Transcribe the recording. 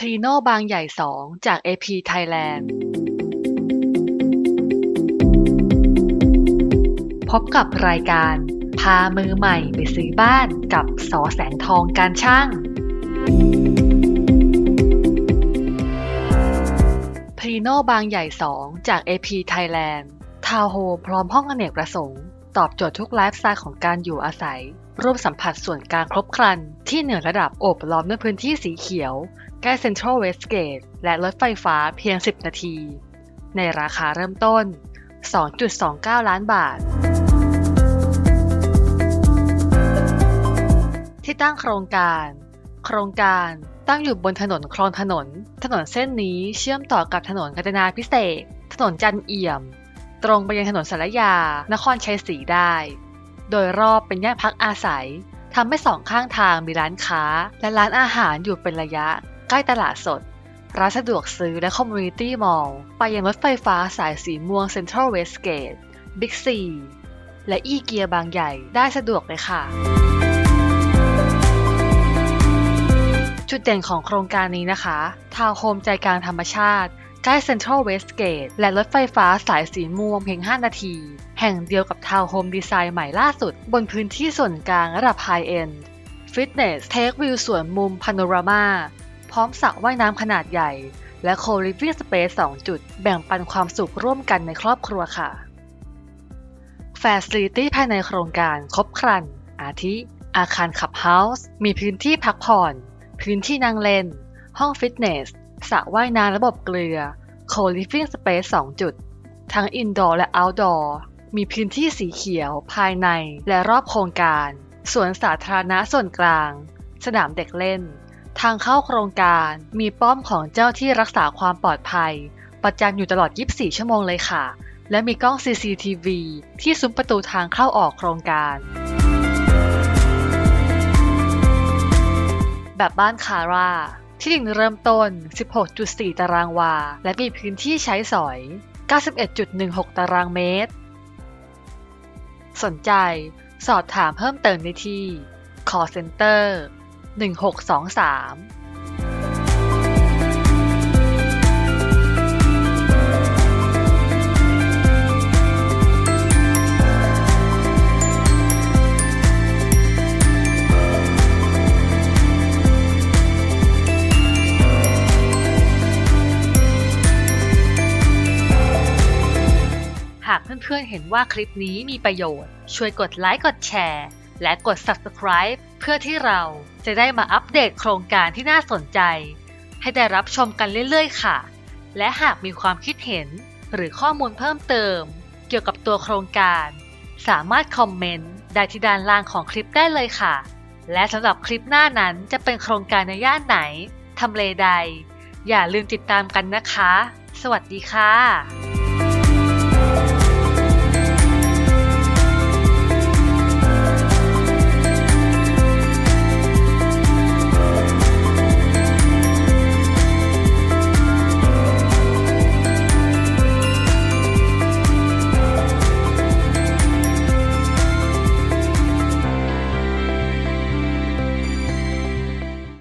พรีโนบางใหญ่2จาก AP Thailand พบกับรายการ พามือใหม่ไปซื้อบ้านกับสอแสงทองการช่างพรีโนบางใหญ่2จาก AP Thailand ทาวโฮพร้อมห้องอเนกประสงค์ ตอบโจทย์ทุกไลฟ์สไตล์ของการอยู่อาศัย ร่วมสัมผัสส่วนกลางครบครัน ที่เหนือระดับโอบล้อมด้วยพื้นที่สีเขียว ใกล้เซ็นทรัลเวสเกตและรถไฟฟ้าเพียง 10 นาที ในราคาเริ่มต้น 2.29 ล้านบาท ที่ตั้งโครงการ โครงการตั้งอยู่บนถนนคลองถนน ถนนเส้นนี้เชื่อมต่อกับถนนกาญจนาพิเศษ ถนนจันเอี่ยม ตรงไปยังถนนสารยา นครชัยศรีได้ โดยรอบเป็นย่านพักอาศัยทำให้สองข้างทางมีร้านค้า และร้านอาหารอยู่เป็นระยะ ใกล้ตลาดสด ร้านสะดวกซื้อและคอมมูนิตี้มอลล์ ไปยังรถไฟฟ้าสายสีม่วงเซ็นทรัลเวสเกตบิ๊กซีและอีเกียบางใหญ่ได้สะดวกเลยค่ะ จุดเด่นของโครงการนี้นะคะ ทาวน์โฮมใจกลางธรรมชาติ ใกล้เซ็นทรัลเวสเกตและรถไฟฟ้าสายสีม่วงเพียง 5 นาที แห่งเดียวกับทาวน์โฮมดีไซน์ใหม่ล่าสุด บนพื้นที่ส่วนกลางระดับไฮเอนด์ฟิตเนสเทควิวสวนมุมพาโนรามาพร้อมสระว่ายน้ำขนาดใหญ่ และโคลิฟ i ่ g สเปซ2จุด แบ่งปันความสุขร่วมกันในครอบครัวค่ะ f a c i l i t y ภายในโครงการครบครัน อาทิ อาคารขับเฮาส์ มีพื้นที่พักผ่อน พื้นที่นั่งเล่น ห้องฟิตเนส สระว่ายน้ำระบบเกลือ Co-living Space 2 จุด ทั้ง Indoor และ Outdoor มีพื้นที่สีเขียวภายในและรอบโครงการสวนสาธารณะส่วนกลาง สนามเด็กเล่น ทางเข้าโครงการมีป้อมของเจ้าที่รักษาความปลอดภัย ประจำอยู่ตลอด 24 ชั่วโมงเลยค่ะ และมีกล้อง CCTV ที่ซุ้มประตูทางเข้าออกโครงการ แบบบ้านคาร่า ที่ดินเริ่มต้น 16.4 ตารางวา และมีพื้นที่ใช้สอย 91.16 ตารางเมตร สนใจ สอบถามเพิ่มเติมได้ที่ call center 1623ากเพื่อนๆเห็นว่าคลิปนี้มีประโยชน์ ช่วยกดไลค์กดแชร์ และกด Subscribe เพื่อที่เราจะได้มาอัปเดตโครงการที่น่าสนใจ ให้ได้รับชมกันเรื่อยๆ ค่ะ และหากมีความคิดเห็นหรือข้อมูลเพิ่มเติม เกี่ยวกับตัวโครงการ สามารถคอมเมนต์ได้ที่ด้านล่างของคลิปได้เลยค่ะ และสำหรับคลิปหน้านั้นจะเป็นโครงการในย่านไหนทำเลใด อย่าลืมติดตามกันนะคะ สวัสดีค่ะ